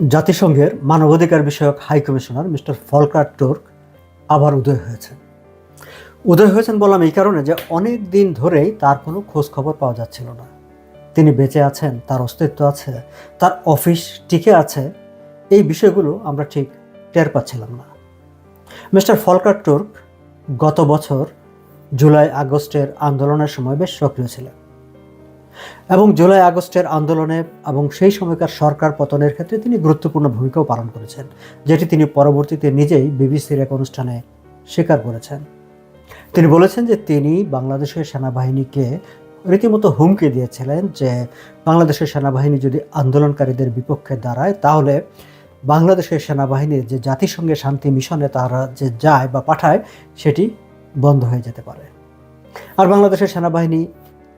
জাতিসংঘের মানবাধিকার বিষয়ক high commissioner mister Volker Turk আবার উদয় হয়েছেন। উদয় হয়েছেন বললাম এই কারণে যে অনেক দিন ধরেই তার কোনো খোঁজ খবর পাওয়া যাচ্ছিল না। তিনি বেঁচে আছেন, তার অস্তিত্ব আছে, তার অফিস টিকে আছে, এই বিষয়গুলো আমরা ঠিক টের পাচ্ছিলাম না। মিস্টার ফলকার টুর্ক গত বছর জুলাই আগস্টের আন্দোলনের সময় বেশ সক্রিয় ছিলেন। এবং জুলাই আগস্টের আন্দোলনে এবং সেই সময়কার সরকার পতনের ক্ষেত্রে তিনি গুরুত্বপূর্ণ ভূমিকাও পালন করেছেন, যেটি তিনি পরবর্তীতে নিজেই বিবিসির এক অনুষ্ঠানে স্বীকার করেছেন। তিনি বলেছেন যে তিনি বাংলাদেশের সেনাবাহিনীকে রীতিমতো হুমকি দিয়েছিলেন যে বাংলাদেশের সেনাবাহিনী যদি আন্দোলনকারীদের বিপক্ষে দাঁড়ায়, তাহলে বাংলাদেশের সেনাবাহিনীর যে জাতিসংঘের শান্তি মিশনে তারা যে যায় বা পাঠায়, সেটি বন্ধ হয়ে যেতে পারে। আর বাংলাদেশের সেনাবাহিনী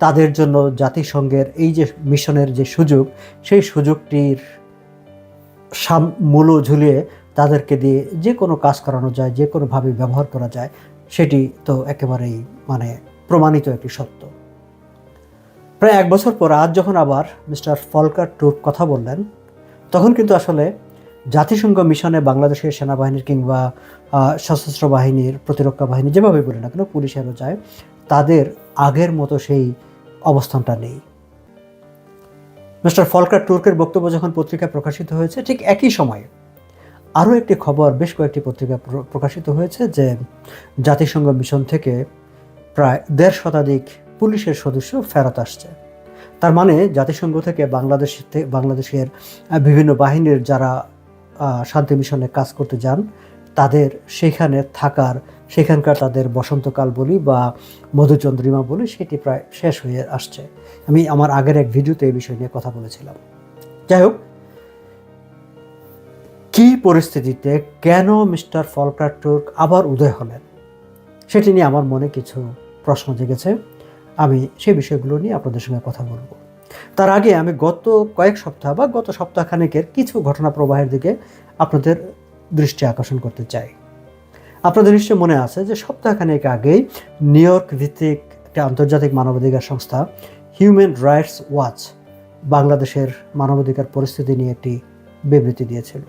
তাদের জন্য জাতিসংঘের এই যে মিশনের যে সুযোগ, সেই সুযোগটির সাম মূল্য ঝুলিয়ে তাদেরকে দিয়ে যে কোনো কাজ করানো যায়, যে কোনোভাবে ব্যবহার করা যায়, সেটি তো একেবারেই মানে প্রমাণিত একটি সত্য। প্রায় এক বছর পর আজ যখন আবার মিস্টার ফলকার টুর কথা বললেন, তখন কিন্তু আসলে জাতিসংঘ মিশনে বাংলাদেশের সেনাবাহিনীর কিংবা সশস্ত্র বাহিনীর প্রতিরক্ষা বাহিনী যেভাবে বলি না কেন, পুলিশেরও যায়, তাদের আগের মতো সেই অবস্থানটা নেই। মিস্টার ফলকার টুর্কের বক্তব্য যখন পত্রিকায় প্রকাশিত হয়েছে, ঠিক একই সময়ে আরও একটি খবর, বেশ কয়েকটি পত্রিকা প্র- প্রকাশিত হয়েছে যে জাতিসংঘ মিশন থেকে প্রায় দেড় শতাধিক পুলিশের সদস্য ফেরত আসছে। তার মানে জাতিসংঘ থেকে বাংলাদেশ বাংলাদেশের বিভিন্ন বাহিনীর যারা শান্তি মিশনে কাজ করতে যান, তাদের সেখানে থাকার সেখানকার তাদের বসন্তকাল বলি বা মধুচন্দ্রিমা বলি, সেটি প্রায় শেষ হয়ে আসছে। আমি আমার আগের এক ভিডিওতে এই বিষয় নিয়ে কথা বলেছিলাম। যাই হোক, কি পরিস্থিতিতে কেন মিস্টার ফলকার টুর্ক আবার উদয় হলেন? সেটি নিয়ে আমার মনে কিছু প্রশ্ন জেগেছে। আমি সেই বিষয়গুলো নিয়ে আপনাদের সঙ্গে কথা বলব। তার আগে আমি গত কয়েক সপ্তাহ বা গত সপ্তাহখানেকের কিছু ঘটনা প্রবাহের দিকে আপনাদের দৃষ্টি আকর্ষণ করতে চাই। আপনাদের নিশ্চয় মনে আছে যে সপ্তাহখানেক আগেই নিউ ইয়র্ক ভিত্তিক একটা আন্তর্জাতিক মানবাধিকার সংস্থা হিউম্যান রাইটস ওয়াচ বাংলাদেশের মানবাধিকার পরিস্থিতি নিয়ে একটি বিবৃতি দিয়েছিল।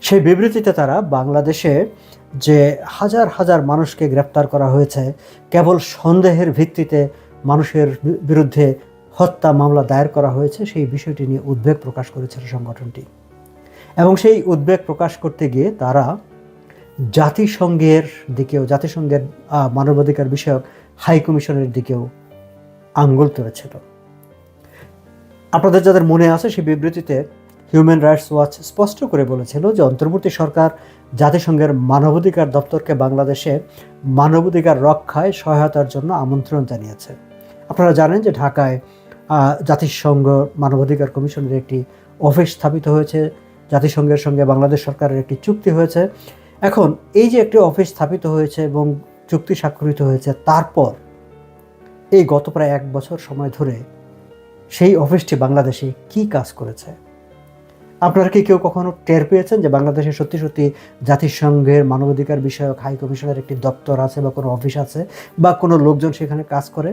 সেই বিবৃতিতে তারা বাংলাদেশে যে হাজার হাজার মানুষকে গ্রেপ্তার করা হয়েছে, কেবল সন্দেহের ভিত্তিতে মানুষের বিরুদ্ধে হত্যা মামলা দায়ের করা হয়েছে, সেই বিষয়টি নিয়ে উদ্বেগ প্রকাশ করেছিল সংগঠনটি। এবং সেই উদ্বেগ প্রকাশ করতে গিয়ে তারা জাতিসংঘের দিকেও, জাতিসংঘের মানবাধিকার বিষয়ক হাই কমিশনের দিকেও আঙ্গুল তুলেছিল আপনাদের যাদের মনে আছে সেই বিবৃতিতে হিউম্যান রাইটস ওয়াচ স্পষ্ট করে বলেছিল যে অন্তর্বর্তী সরকার জাতিসংঘের মানবাধিকার দপ্তরকে বাংলাদেশে মানবাধিকার রক্ষায় সহায়তার জন্য আমন্ত্রণ জানিয়েছে। আপনারা জানেন যে ঢাকায় জাতিসংঘ মানবাধিকার কমিশনের একটি অফিস স্থাপিত হয়েছে, জাতিসংঘের সঙ্গে বাংলাদেশ সরকারের একটি চুক্তি হয়েছে। এখন এই যে একটি অফিস স্থাপিত হয়েছে এবং চুক্তি স্বাক্ষরিত হয়েছে, তারপর এই গত প্রায় এক বছর সময় ধরে সেই অফিসটি বাংলাদেশে কি কাজ করেছে? আপনারা কি কেউ কখনো টের পেয়েছেন যে বাংলাদেশে সত্যি সত্যি জাতিসংঘের মানবাধিকার বিষয়ক হাই কমিশনের একটি দপ্তর আছে বা কোনো অফিস আছে বা কোনো লোকজন সেখানে কাজ করে?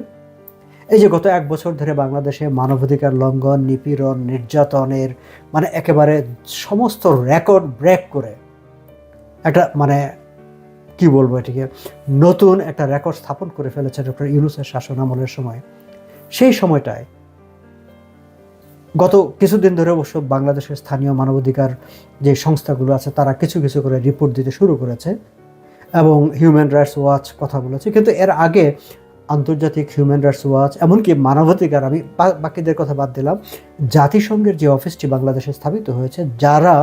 এই যে গত এক বছর ধরে বাংলাদেশে মানবাধিকার লঙ্ঘন, নিপীড়ন, নির্যাতনের মানে একেবারে সমস্ত রেকর্ড ব্রেক করে একটা মানে কি বলব এটিকে, নতুন একটা রেকর্ড স্থাপন করে ফেলেছে ডক্টর ইউনুসের শাসন আমলের সময়। সেই সময়টায় গত কিছুদিন ধরে অবশ্য বাংলাদেশের স্থানীয় মানবাধিকার যে সংস্থাগুলো আছে, তারা কিছু কিছু করে রিপোর্ট দিতে শুরু করেছে এবং হিউম্যান রাইটস ওয়াচ কথা বলেছে। কিন্তু এর আগে আন্তর্জাতিক হিউম্যান রাইটস ওয়াচ এমনকি মানবাধিকার, আমি বাকিদের কথা বাদ দিলাম, জাতিসংঘের যে অফিসটি বাংলাদেশে স্থাপিত হয়েছে, যারা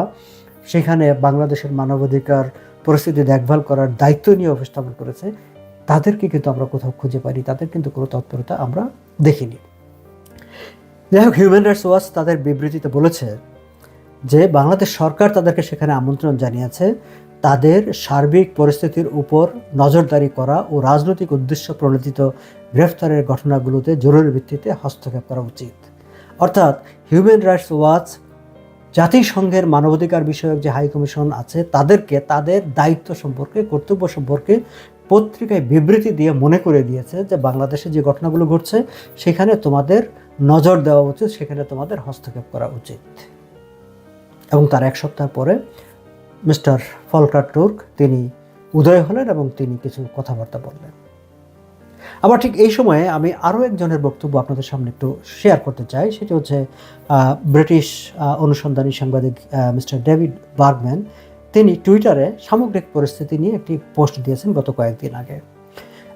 সেখানে বাংলাদেশের মানবাধিকার, পরিস্থিতি দেখভাল করার দায়িত্ব নিয়ে অফিস স্থাপন করেছে। তাদেরকে কিন্তু আমরা কোথাও খুঁজে পাইনি, তাদের কিন্তু কোনো তৎপরতা আমরা দেখিনি। যাই হোক হিউম্যান রাইটস ওয়াচ তাদের বিবৃতিতে বলেছে যে, বাংলাদেশ সরকার তাদেরকে সেখানে আমন্ত্রণ জানিয়েছে। তাদের সার্বিক পরিস্থিতির উপর নজরদারি করা ও রাজনৈতিক উদ্দেশ্য প্রণোদিত গ্রেফতারের ঘটনাগুলোতে জরুরি ভিত্তিতে হস্তক্ষেপ করা উচিত। অর্থাৎ হিউম্যান রাইটস ওয়াচ জাতিসংঘের মানবাধিকার বিষয়ক যে হাই কমিশন আছে, তাদেরকে তাদের দায়িত্ব সম্পর্কে, কর্তব্য সম্পর্কে পত্রিকায় বিবৃতি দিয়ে মনে করে দিয়েছে যে বাংলাদেশে যে ঘটনাগুলো ঘটছে, সেখানে তোমাদের নজর দেওয়া উচিত, সেখানে তোমাদের হস্তক্ষেপ করা উচিত। এবং তার এক সপ্তাহ পরে মিস্টার ফলকার টুর্ক তিনি উদয় হলেন এবং তিনি কিছু কথাবার্তা বললেন। আবার ঠিক এই সময়ে আমি আরও একজনের বক্তব্য আপনাদের সামনে একটু শেয়ার করতে চাই। সেটি হচ্ছে ব্রিটিশ অনুসন্ধানী সাংবাদিক মিস্টার ডেভিড বার্গম্যান তিনি টুইটারে সামগ্রিক পরিস্থিতি নিয়ে একটি পোস্ট দিয়েছেন গত কয়েকদিন আগে।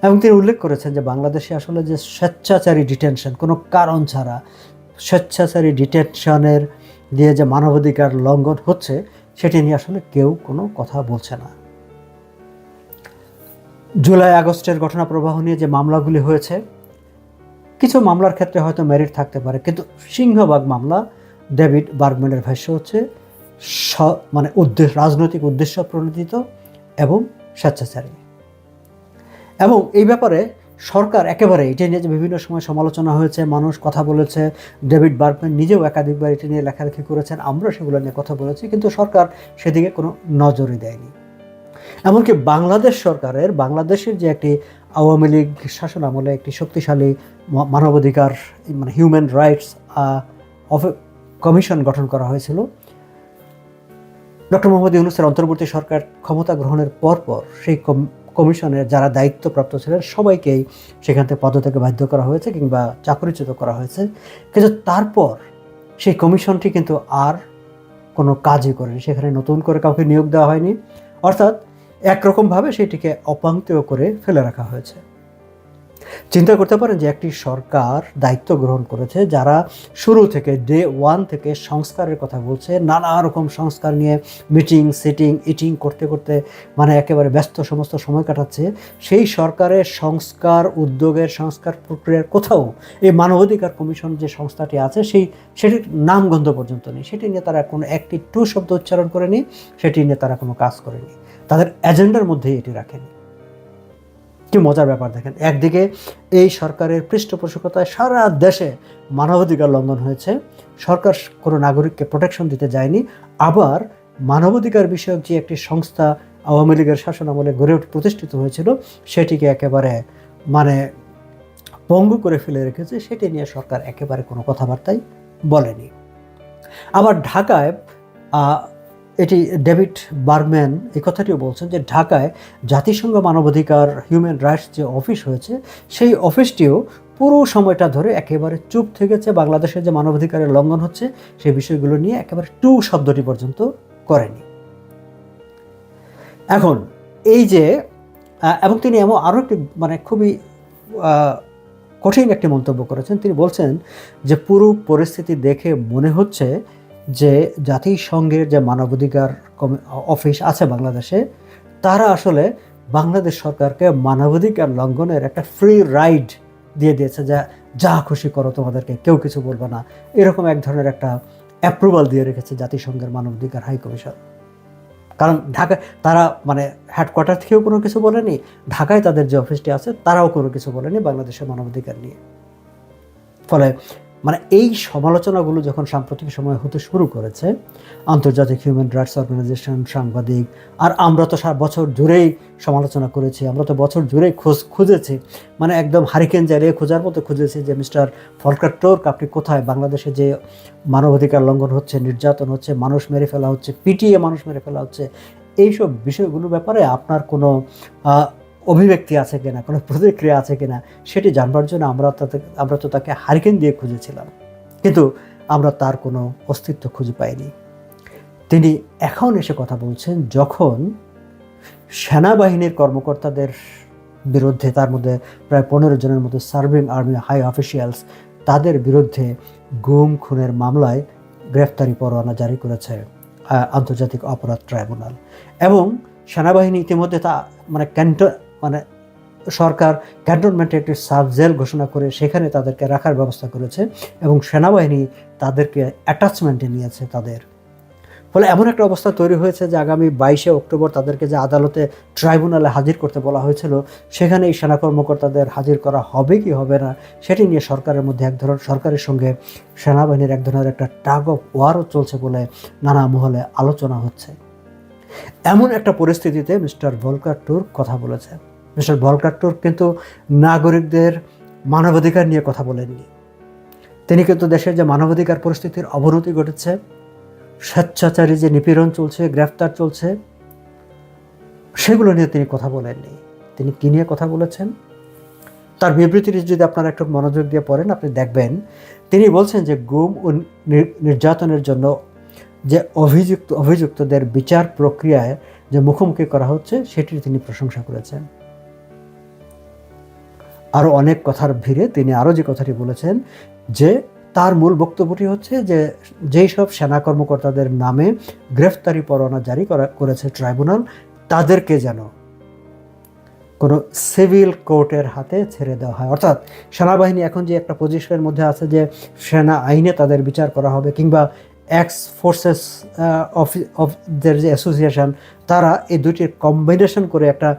এবং তিনি উল্লেখ করেছেন যে বাংলাদেশে আসলে যে স্বেচ্ছাচারী ডিটেনশন কোনো কারণ ছাড়া স্বেচ্ছাচারী ডিটেনশনের দিয়ে যে মানবাধিকার লঙ্ঘন হচ্ছে, সেটি নিয়ে আসলে কেউ কোনো কথা বলছে না। জুলাই আগস্টের ঘটনা প্রবাহ নিয়ে যে মামলাগুলি হয়েছে, কিছু মামলার ক্ষেত্রে হয়তো মেরিট থাকতে পারে, কিন্তু সিংহভাগ মামলা ডেভিড বার্গম্যানের ভাষ্য হচ্ছে স- মানে উদ্দেশ্য, রাজনৈতিক উদ্দেশ্য প্রণোদিত এবং স্বেচ্ছাচারী। এবং এই ব্যাপারে সরকার একেবারে এটা নিয়ে যে বিভিন্ন সময় সমালোচনা হয়েছে, মানুষ কথা বলেছে, ডেভিড বার্গম্যান নিজেও একাধিকবার এটা নিয়ে লেখালেখি করেছেন, আমরা সেগুলো নিয়ে কথা বলেছি, কিন্তু সরকার সেদিকে কোনো নজরই দেয়নি। এমনকি বাংলাদেশ সরকারের, বাংলাদেশের যে একটি আওয়ামী লীগ শাসন আমলে একটি শক্তিশালী মানবাধিকার মানে হিউম্যান রাইটস কমিশন গঠন করা হয়েছিল। ডক্টর মোহাম্মদ ইউনুসের অন্তর্বর্তী সরকার ক্ষমতা গ্রহণের পরপর সেই কমিশনের যারা দায়িত্বপ্রাপ্ত ছিলেন, সবাইকেই সেখান থেকে পদত্যাগে বাধ্য করা হয়েছে কিংবা চাকরিচ্যুত করা হয়েছে। কিন্তু তারপর সেই কমিশনটি কিন্তু আর কোনো কাজই করেনি। সেখানে নতুন করে কাউকে নিয়োগ দেওয়া হয়নি। অর্থাৎ একরকমভাবে সেটিকে অপাঙ্ক্তেয় করে ফেলে রাখা হয়েছে। চিন্তা করতে পারেন যে একটি সরকার দায়িত্ব গ্রহণ করেছে যারা শুরু থেকে ডে ওয়ান থেকে সংস্কারের কথা বলছে, নানা রকম সংস্কার নিয়ে মিটিং সিটিং ইটিং করতে করতে মানে একেবারে ব্যস্ত সমস্ত সময় কাটাচ্ছে। সেই সরকারের সংস্কার উদ্যোগের, সংস্কার প্রক্রিয়ার কোথাও এই মানবাধিকার কমিশন যে সংস্থাটি আছে সেই, সেটির নামগন্ধ পর্যন্ত নেই। সেটি নিয়ে তারা কোনো একটি টু শব্দ উচ্চারণ করেনি, সেটি নিয়ে তারা কোনো কাজ করেনি। তাদের এজেন্ডার মধ্যেই এটি রাখেনি। কি মজার ব্যাপার দেখেন, একদিকে এই সরকারের পৃষ্ঠপোষকতায় সারা দেশে মানবাধিকার লঙ্ঘন হয়েছে, সরকার কোনো নাগরিককে প্রোটেকশন দিতে যায়নি, আবার মানবাধিকার বিষয়ক যে একটি সংস্থা আওয়ামী লীগের শাসন আমলে গড়ে উঠে, প্রতিষ্ঠিত হয়েছিল, সেটিকে একেবারে মানে পঙ্গু করে ফেলে রেখেছে, সেটি নিয়ে সরকার একেবারে কোনো কথাবার্তাই বলেনি। আবার ঢাকায় এটি ডেভিড বার্ম্যান এই কথাটিও বলছেন যে ঢাকায় জাতিসংঘ মানবাধিকার হিউম্যান রাইটস যে অফিস হয়েছে, সেই অফিসটিও পুরো সময়টা ধরে একেবারে চুপ থেকেছে। বাংলাদেশের যে মানবাধিকারের লঙ্ঘন হচ্ছে, সেই বিষয়গুলো নিয়ে একেবারে টু শব্দটি পর্যন্ত করেনি। এখন এই যে এবং তিনি এমন আরও একটি মানে খুবই কঠিন একটি মন্তব্য করেছেন। তিনি বলছেন যে পুরো পরিস্থিতি দেখে মনে হচ্ছে যে জাতিসংঘের যে মানবাধিকার অফিস আছে বাংলাদেশে, তারা আসলে বাংলাদেশ সরকারকে মানবাধিকার লঙ্ঘনের একটা ফ্রি রাইড দিয়ে দিয়েছে যা যা খুশি করো, তোমাদেরকে কেউ কিছু বলবে না। এরকম এক ধরনের একটা অ্যাপ্রুভাল দিয়ে রেখেছে জাতিসংঘের মানবাধিকার হাই কমিশন কারণ ঢাকা তারা মানে হেডকোয়ার্টার থেকেও কোনো কিছু বলেনি, ঢাকায় তাদের যে অফিসটি আছে, তারাও কোনো কিছু বলেনি বাংলাদেশের মানবাধিকার নিয়ে। ফলে মানে এই সমালোচনাগুলো যখন সাম্প্রতিক সময়ে হতে শুরু করেছে, আন্তর্জাতিক হিউম্যান রাইটস অর্গানাইজেশন, সাংবাদিক, আর আমরা তো সারা বছর জুড়েই সমালোচনা করেছি, আমরা তো বছর জুড়েই খোঁজ, খুঁজেছি মানে একদম হারিকেন জ্বালিয়ে খোঁজার মতো খুঁজেছি যে মিস্টার ফলকার টোর্ক আপনি কোথায়? বাংলাদেশে যে মানবাধিকার লঙ্ঘন হচ্ছে, নির্যাতন হচ্ছে, মানুষ মেরে ফেলা হচ্ছে, পিটিয়ে মানুষ মেরে ফেলা হচ্ছে, এইসব বিষয়গুলোর ব্যাপারে আপনার কোনো অভিব্যক্তি আছে কিনা, কোনো প্রতিক্রিয়া আছে কিনা, সেটি জানবার জন্য আমরা আমরা তো তাকে হারিকেন দিয়ে খুঁজেছিলাম। কিন্তু আমরা তার কোনো অস্তিত্ব খুঁজে পাইনি। তিনি এখন এসে কথা বলছেন যখন সেনাবাহিনীর কর্মকর্তাদের বিরুদ্ধে, তার মধ্যে প্রায় পনেরো জনের মতো সার্ভিং আর্মি হাই অফিসিয়ালস, তাদের বিরুদ্ধে গুম, খুনের মামলায় গ্রেফতারি পরোয়ানা জারি করেছে আন্তর্জাতিক অপরাধ ট্রাইব্যুনাল। এবং সেনাবাহিনী ইতিমধ্যে তা মানে ক্যান্ট মানে সরকার ক্যান্টনমেন্টে একটি সাব জেল ঘোষণা করে সেখানে তাদেরকে রাখার ব্যবস্থা করেছে এবং সেনাবাহিনী তাদেরকে অ্যাটাচমেন্টে নিয়েছে তাদের। ফলে এমন একটা অবস্থা তৈরি হয়েছে যে আগামী বাইশে অক্টোবর তাদেরকে যে আদালতে ট্রাইব্যুনালে হাজির করতে বলা হয়েছিল সেখানে এই সেনা কর্মকর্তাদের হাজির করা হবে কি হবে না, সেটি নিয়ে সরকারের মধ্যে এক ধরনের, সরকারের সঙ্গে সেনাবাহিনীর এক ধরনের একটা টাগ অফ ওয়ারও চলছে বলে নানা মহলে আলোচনা হচ্ছে। এমন একটা পরিস্থিতিতে মিস্টার ভলকার টুর কথা বলেছেন মিস্টার ভলকার টুর কিন্তু নাগরিকদের মানবাধিকার নিয়ে কথা বলেননি। তিনি কিন্তু দেশের যে মানবাধিকার পরিস্থিতির অবনতি ঘটেছে, স্বেচ্ছাচারী যে নিপীড়ন চলছে, গ্রেফতার চলছে, সেগুলো নিয়ে তিনি কথা বলেননি। তিনি কী নিয়ে কথা বলেছেন? তার বিবৃতিটি যদি আপনারা একটু মনোযোগ দিয়ে পড়েন, আপনি দেখবেন তিনি বলছেন যে গুম ও নির- নির্যাতনের জন্য যে অভিযুক্ত, অভিযুক্তদের বিচার প্রক্রিয়ায় যে মুখোমুখি করা হচ্ছে, সেটির তিনি প্রশংসা করেছেন। আরও অনেক কথার ভিড়ে তিনি আরও যে কথাটি বলেছেন যে তার মূল বক্তব্যটি হচ্ছে যে যেই সব সেনা কর্মকর্তাদের নামে গ্রেফতারি পরোয়ানা জারি করা করেছে ট্রাইব্যুনাল, তাদেরকে যেন কোনো সিভিল কোর্টের হাতে ছেড়ে দেওয়া হয়। অর্থাৎ সেনাবাহিনী এখন যে একটা পজিশনের মধ্যে আছে যে সেনা আইনে তাদের বিচার করা হবে কিংবা এক্স ফোর্সেস অফদের যে অ্যাসোসিয়েশন তারা এই দুটির কম্বিনেশন করে একটা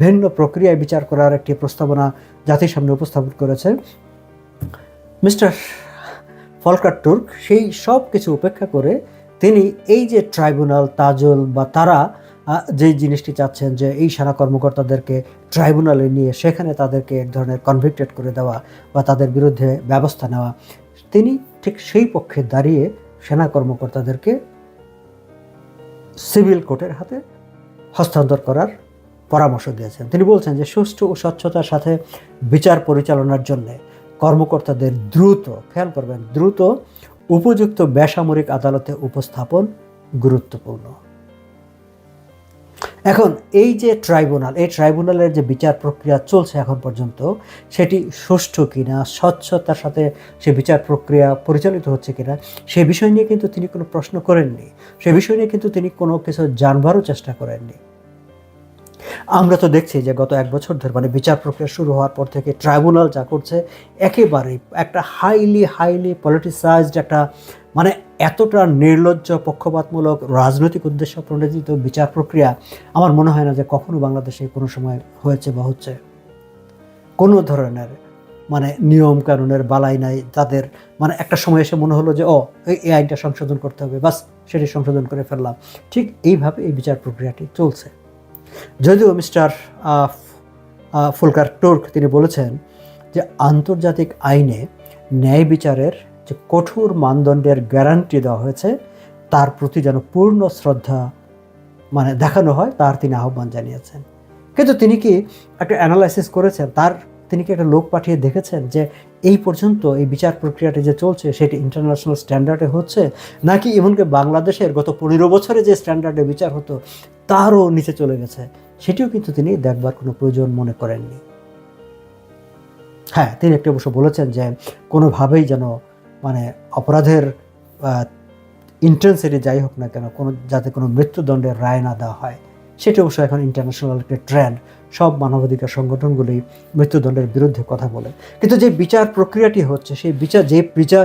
ভিন্ন প্রক্রিয়ায় বিচার করার একটি প্রস্তাবনা জাতির সামনে উপস্থাপন করেছে। মিস্টার ফলকার টুর্ক সেই সব কিছু উপেক্ষা করে তিনি এই যে ট্রাইব্যুনাল, তাজল বা তারা যেই জিনিসটি চাচ্ছেন যে এই সারা কর্মকর্তাদেরকে ট্রাইব্যুনালে নিয়ে সেখানে তাদেরকে এক ধরনের কনভিক্টেড করে দেওয়া বা তাদের বিরুদ্ধে ব্যবস্থা নেওয়া, তিনি ঠিক সেই পক্ষে দাঁড়িয়ে সেনা কর্মকর্তাদেরকে সিভিল কোর্টের হাতে হস্তান্তর করার পরামর্শ দিয়েছেন। তিনি বলছেন যে, সুষ্ঠু ও স্বচ্ছতার সাথে বিচার পরিচালনার জন্যে কর্মকর্তাদের দ্রুত, খেয়াল করবেন, দ্রুত উপযুক্ত বেসামরিক আদালতে উপস্থাপন গুরুত্বপূর্ণ। এখন এই যে ট্রাইব্যুনাল, এই ট্রাইব্যুনালের যে বিচার প্রক্রিয়া চলছে এখন পর্যন্ত, সেটি সুষ্ঠু কিনা, স্বচ্ছতার সাথে সে বিচার প্রক্রিয়া পরিচালিত হচ্ছে কিনা, সে বিষয় নিয়ে কিন্তু তিনি কোনো প্রশ্ন করেননি। সে বিষয় নিয়ে কিন্তু তিনি কোনো কিছু জানবারও চেষ্টা করেননি। আমরা তো দেখছি যে গত এক বছর ধরে মানে বিচার প্রক্রিয়া শুরু হওয়ার পর থেকে ট্রাইব্যুনাল যা করছে, একেবারে একটা হাইলি হাইলি পলিটিসাইজড একটা মানে এতটা নির্লজ্জ, পক্ষপাতমূলক, রাজনৈতিক উদ্দেশ্য প্রণোদিত বিচার প্রক্রিয়া আমার মনে হয় না যে কখনো বাংলাদেশে কোনো সময় হয়েছে বা হচ্ছে। কোনো ধরনের মানে নিয়ম কানুনের বালাই নাই, তাদের মানে একটা সময় এসে মনে হলো যে, ও এই আইনটা সংশোধন করতে হবে, বাস সেটি সংশোধন করে ফেললাম। ঠিক এইভাবে এই বিচার প্রক্রিয়াটি চলছে। যদিও মিস্টার ফুলকার টোর্ক তিনি বলেছেন যে আন্তর্জাতিক আইনে ন্যায় বিচারের যে কঠোর মানদণ্ডের গ্যারান্টি দেওয়া হয়েছে, তার প্রতি যেন পূর্ণ শ্রদ্ধা মানে দেখানো হয়, তার তিনি আহ্বান জানিয়েছেন। কিন্তু তিনি কি একটা অ্যানালাইসিস করেছেন? তার তিনি কি একটা লোক পাঠিয়ে দেখেছেন যে এই পর্যন্ত এই বিচার প্রক্রিয়াটি যে চলছে সেটি ইন্টারন্যাশনাল স্ট্যান্ডার্ডে হচ্ছে? নাকি এমনকি বাংলাদেশের গত পনেরো বছরে যে স্ট্যান্ডার্ডে বিচার হতো, তারও নিচে চলে গেছে? সেটিও কিন্তু তিনি দেখবার কোনো প্রয়োজন মনে করেননি। হ্যাঁ তিনি একটি অবশ্য বলেছেন যে কোনোভাবেই যেন মানে অপরাধের ইন্টেন্সিটি যাই হোক না কেন, কোনো, যাতে কোনো মৃত্যুদণ্ডের রায় না দেওয়া হয়, সেটি অবশ্য এখন ইন্টারন্যাশনাল একটি ট্রেন্ড সব মানবাধিকার সংগঠনগুলি মৃত্যুদণ্ডের বিরুদ্ধে কথা বলে। কিন্তু যে বিচার প্রক্রিয়াটি হচ্ছে, সেই বিচার, যে বিচার,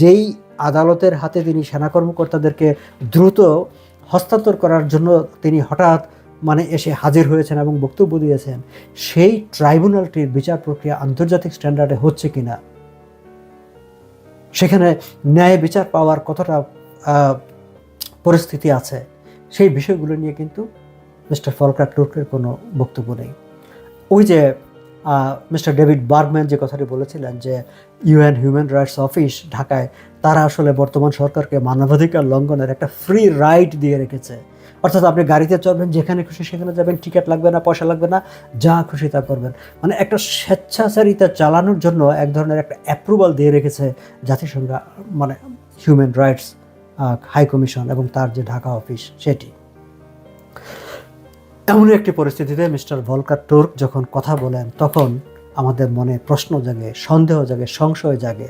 যেই আদালতের হাতে তিনি সেনা কর্মকর্তাদেরকে দ্রুত হস্তান্তর করার জন্য তিনি হঠাৎ মানে এসে হাজির হয়েছেন এবং বক্তব্য দিয়েছেন, সেই ট্রাইব্যুনালটির বিচার প্রক্রিয়া আন্তর্জাতিক স্ট্যান্ডার্ডে হচ্ছে কি না? সেখানে ন্যায় বিচার পাওয়ার কতটা পরিস্থিতি আছে, সেই বিষয়গুলো নিয়ে কিন্তু মিস্টার ফলকার টুর্কের কোনো বক্তব্য নেই। ওই যে মিস্টার ডেভিড বার্গম্যান যে কথাটি বলেছিলেন যে, ইউএন হিউম্যান রাইটস অফিস ঢাকায়, তারা আসলে বর্তমান সরকারকে মানবাধিকার লঙ্ঘনের একটা ফ্রি রাইট দিয়ে রেখেছে। অর্থাৎ আপনি গাড়িতে চড়বেন, যেখানে খুশি সেখানে যাবেন, টিকিট লাগবে না, পয়সা লাগবে না, যা খুশি তা করবেন। মানে একটা স্বেচ্ছাচারিতা চালানোর জন্য এক ধরনের একটা অ্যাপ্রুভাল দিয়ে রেখেছে জাতিসংঘ মানে হিউম্যান রাইটস হাই কমিশন এবং তার যে ঢাকা অফিস সেটি। এমনই একটি পরিস্থিতিতে মিস্টার ভলকার টুর্ক যখন কথা বলেন, তখন আমাদের মনে প্রশ্ন জাগে, সন্দেহ জাগে, সংশয় জাগে।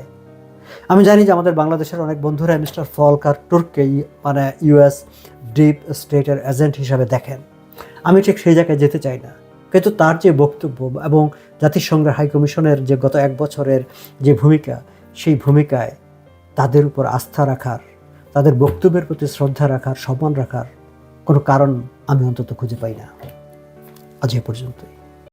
আমি জানি যে আমাদের বাংলাদেশের অনেক বন্ধুরা মিস্টার ফলকার টুর্ককে মানে ইউএস ডিপ স্টেটের এজেন্ট হিসাবে দেখেন। আমি ঠিক সেই জায়গায় যেতে চাই না। কিন্তু তার যে বক্তব্য এবং জাতিসংঘের হাই কমিশনের যে গত এক বছরের যে ভূমিকা, সেই ভূমিকায় তাদের উপর আস্থা রাখার, তাদের বক্তব্যের প্রতি শ্রদ্ধা রাখার, সম্মান রাখার কোনো কারণ আমি অন্তত খুঁজে পাই না। আজ পর্যন্তই।